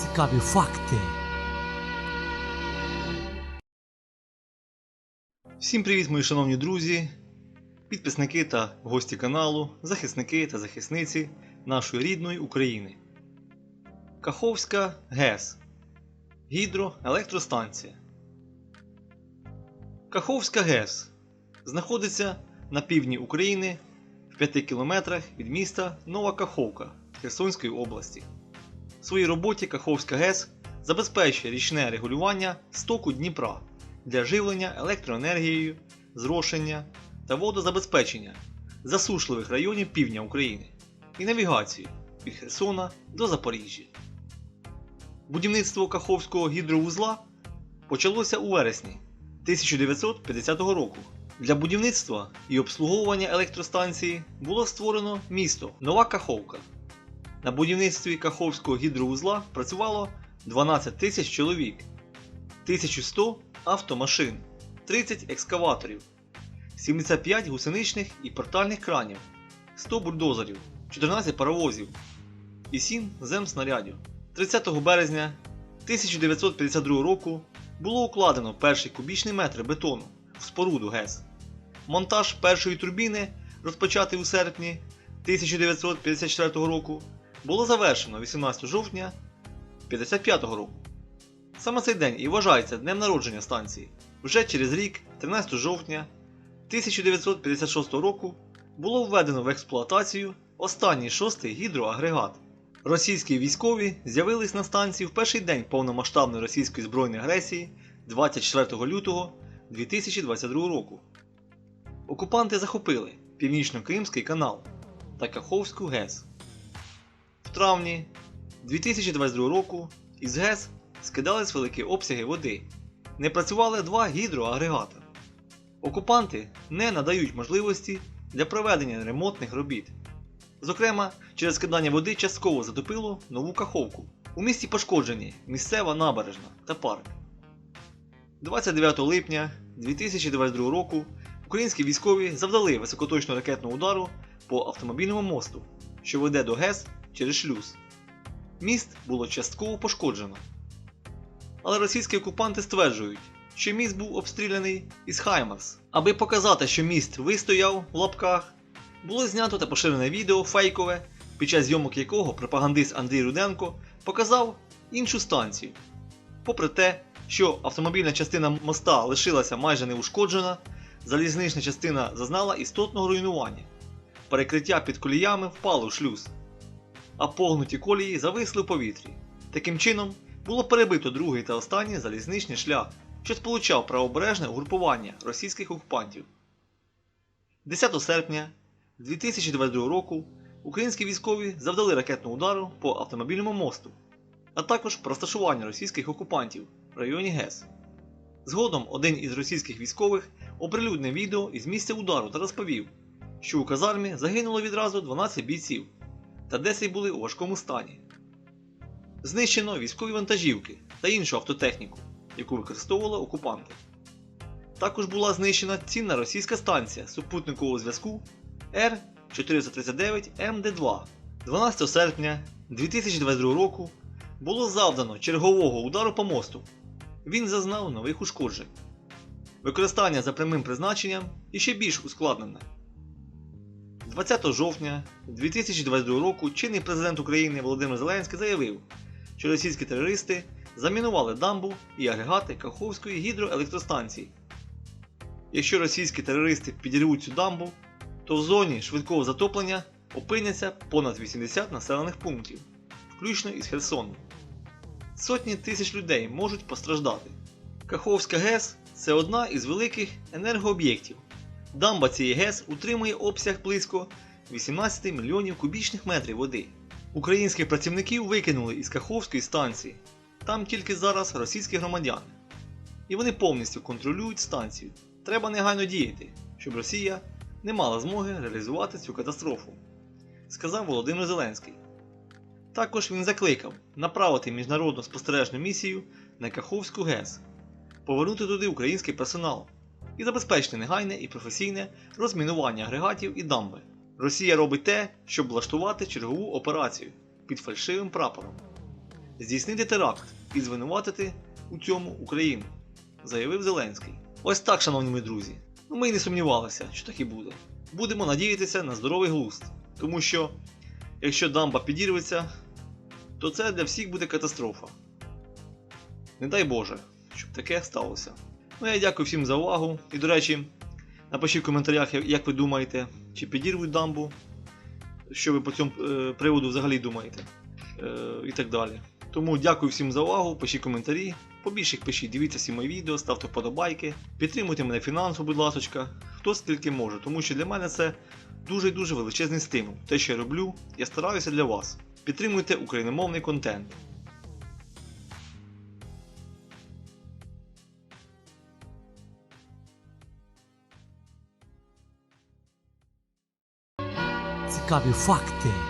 Цікаві факти. Всім привіт, мої шановні друзі, підписники та гості каналу, захисники та захисниці нашої рідної України. Каховська ГЕС Гідроелектростанція. Каховська ГЕС знаходиться на півдні України в 5 кілометрах від міста Нова Каховка Херсонської області. В своїй роботі Каховська ГЕС забезпечує річне регулювання стоку Дніпра для живлення електроенергією, зрошення та водозабезпечення засушливих районів півдня України і навігацію від Херсона до Запоріжжя. Будівництво Каховського гідровузла почалося у вересні 1950 року. Для будівництва і обслуговування електростанції було створено місто Нова Каховка. На будівництві Каховського гідровузла працювало 12 тисяч чоловік, 1100 автомашин, 30 екскаваторів, 75 гусеничних і портальних кранів, 100 бульдозерів, 14 паровозів і 7 земснарядів. 30 березня 1952 року було укладено перший кубічний метр бетону в споруду ГЕС. Монтаж першої турбіни, розпочатий у серпні 1954 року, було завершено 18 жовтня 1955 року. Саме цей день і вважається днем народження станції. Вже через рік, 13 жовтня 1956 року, було введено в експлуатацію останній шостий гідроагрегат. Російські військові з'явились на станції в перший день повномасштабної російської збройної агресії 24 лютого 2022 року. Окупанти захопили Північно-Кримський канал та Каховську ГЕС. Травні 2022 року із ГЕС скидались великі обсяги води. Не працювали два гідроагрегати. Окупанти не надають можливості для проведення ремонтних робіт. Зокрема, через скидання води частково затопило нову каховку. У місті пошкоджені місцева набережна та парк. 29 липня 2022 року українські військові завдали високоточного ракетного удару по автомобільному мосту, що веде до ГЕС через шлюз. Міст було частково пошкоджено. Але російські окупанти стверджують, що міст був обстріляний із Хаймарс. Аби показати, що міст вистояв в лапках, було знято та поширене відео фейкове, під час зйомок якого пропагандист Андрій Руденко показав іншу станцію. Попри те, що автомобільна частина моста лишилася майже неушкоджена, залізнична частина зазнала істотного руйнування. Перекриття під коліями впало в шлюз, а погнуті колії зависли в повітрі. Таким чином, було перебито другий та останній залізничний шлях, що сполучав правобережне угрупування російських окупантів. 10 серпня 2022 року українські військові завдали ракетного удару по автомобільному мосту, а також по розташуванню російських окупантів в районі ГЕС. Згодом один із російських військових оприлюднив відео із місця удару та розповів, що у казармі загинуло відразу 12 бійців, та 10 були у важкому стані. Знищено військові вантажівки та іншу автотехніку, яку використовували окупанти. Також була знищена цінна російська станція супутникового зв'язку Р-439МД2. 12 серпня 2022 року було завдано чергового удару по мосту. Він зазнав нових ушкоджень. Використання за прямим призначенням іще більш ускладнене. 20 жовтня 2022 року чинний президент України Володимир Зеленський заявив, що російські терористи замінували дамбу і агрегати Каховської гідроелектростанції. Якщо російські терористи підірвуть цю дамбу, то в зоні швидкого затоплення опиняться понад 80 населених пунктів, включно із Херсоном. Сотні тисяч людей можуть постраждати. Каховська ГЕС це одна із великих енергооб'єктів. Дамба цієї ГЕС утримує обсяг близько 18 мільйонів кубічних метрів води. Українських працівників викинули із Каховської станції. Там тільки зараз російські громадяни. І вони повністю контролюють станцію. Треба негайно діяти, щоб Росія не мала змоги реалізувати цю катастрофу, сказав Володимир Зеленський. Також він закликав направити міжнародну спостережну місію на Каховську ГЕС, повернути туди український персонал і забезпечити негайне і професійне розмінування агрегатів і дамби. Росія робить те, щоб влаштувати чергову операцію під фальшивим прапором. здійснити теракт і звинуватити у цьому Україну, заявив Зеленський. Ось так, шановні мої друзі. Ну ми й не сумнівалися, що так і буде. Будемо надіятися на здоровий глузд, тому що якщо дамба підірветься, то це для всіх буде катастрофа. Не дай Боже, щоб таке сталося. Ну я дякую всім за увагу. І до речі, напишіть в коментарях, як- ви думаєте, чи підірвуть дамбу, що ви по цьому е, приводу взагалі думаєте. Е, і так далі. Тому дякую всім за увагу, пишіть коментарі, побільше їх пишіть, дивіться всі мої відео, ставте вподобайки, підтримуйте мене фінансово, будь ласка, хто скільки може, тому що для мене це дуже дуже величезний стимул. Те, що я роблю, я стараюся для вас. Підтримуйте україномовний контент. Цікаві факти.